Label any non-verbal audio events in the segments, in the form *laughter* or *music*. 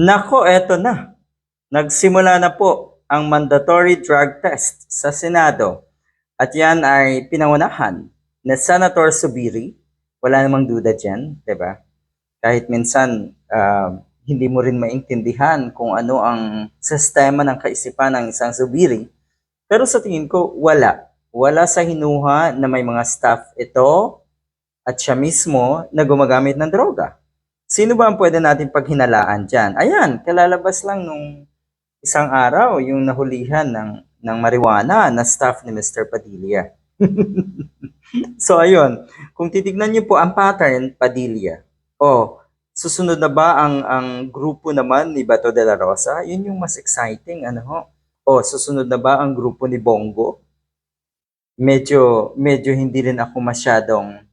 Nako, eto na. Nagsimula na po ang mandatory drug test sa Senado. At yan ay pinangunahan ni Senator Subiri. Wala namang duda dyan, di ba? Kahit minsan, ah, hindi mo rin maintindihan kung ano ang sistema ng kaisipan ng isang Subiri. Pero sa tingin ko, wala. Wala sa hinuha na may mga staff ito at siya mismo na gumagamit ng droga. Sino ba ang pwede natin paghinalaan dyan? Ayan, kalalabas lang nung isang araw yung nahulihan ng, ng marijuana na staff ni Mr. Padilla. *laughs* so ayun, kung titignan niyo po ang pattern, Padilla, oh, susunod na ba ang, ang grupo naman ni Bato de la Rosa? Yun yung mas exciting, ano ho? Oh, susunod na ba ang grupo ni Bongo? Medyo, medyo hindi rin ako masyadong,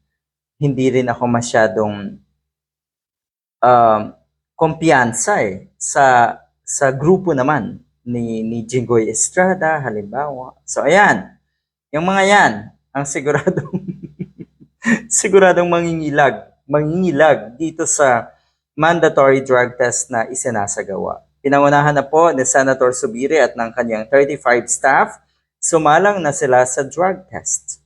hindi rin ako masyadong um, kumpiyansa eh sa sa grupo naman ni ni Jinggoy Estrada halimbawa. So ayan, yung mga yan ang siguradong *laughs* siguradong mangingilag, mangingilag dito sa mandatory drug test na isinasagawa. Pinangunahan na po ni Senator Subiri at ng kanyang 35 staff, sumalang na sila sa drug test.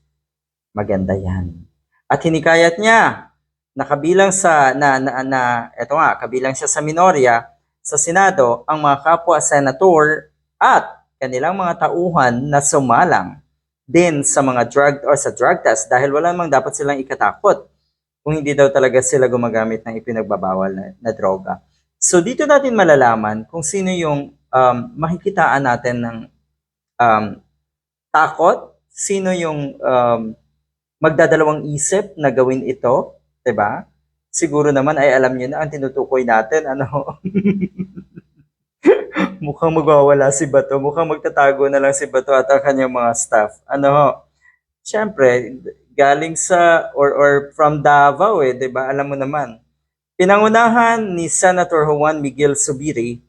Maganda yan. At hinikayat niya nakabilang sa na, na, na eto nga kabilang siya sa minorya sa Senado ang mga kapwa senator at kanilang mga tauhan na sumalang din sa mga drug or sa drug test dahil wala namang dapat silang ikatakot kung hindi daw talaga sila gumagamit ng ipinagbabawal na, na droga. So dito natin malalaman kung sino yung um, makikitaan natin ng um, takot, sino yung um, magdadalawang isip na gawin ito, ba? Siguro naman ay alam niyo na ang tinutukoy natin, ano. *laughs* mukhang magwawala si Bato, mukhang magtatago na lang si Bato at ang kanyang mga staff. Ano? Siyempre, galing sa or or from Davao eh, 'di ba? Alam mo naman. Pinangunahan ni Senator Juan Miguel Subiri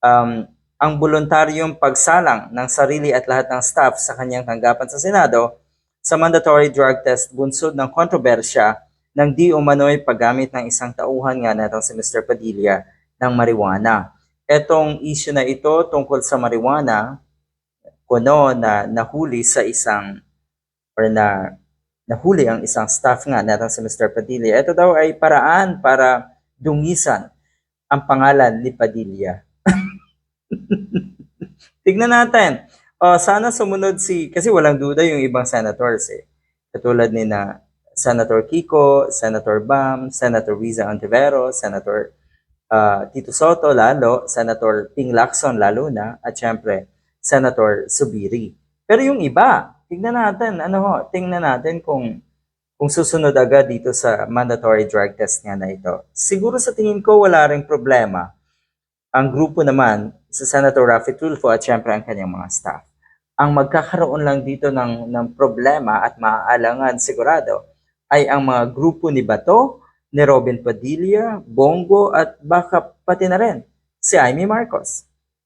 um, ang voluntaryong pagsalang ng sarili at lahat ng staff sa kanyang tanggapan sa Senado sa mandatory drug test bunsod ng kontrobersya ng di umano'y paggamit ng isang tauhan nga natong si Mr. Padilla ng marijuana. Etong issue na ito tungkol sa marijuana, kuno na nahuli sa isang or na nahuli ang isang staff nga natong si Mr. Padilla. Ito daw ay paraan para dungisan ang pangalan ni Padilla. *laughs* Tignan natin. Oh, sana sumunod si kasi walang duda yung ibang senators eh. Katulad ni na Senator Kiko, Senator Bam, Senator Riza Ontiveros, Senator ah, Tito Soto lalo, Senator Ping Lacson lalo na, at syempre, Senator Subiri. Pero yung iba, tingnan natin, ano ho, tingnan natin kung kung susunod agad dito sa mandatory drug test nga na ito. Siguro sa tingin ko wala ring problema. Ang grupo naman, sa Senator Rafi Tulfo at syempre ang kanyang mga staff. Ang magkakaroon lang dito ng, ng problema at maaalangan sigurado ay ang mga grupo ni Bato, ni Robin Padilla, Bongo at baka pati na rin si Amy Marcos.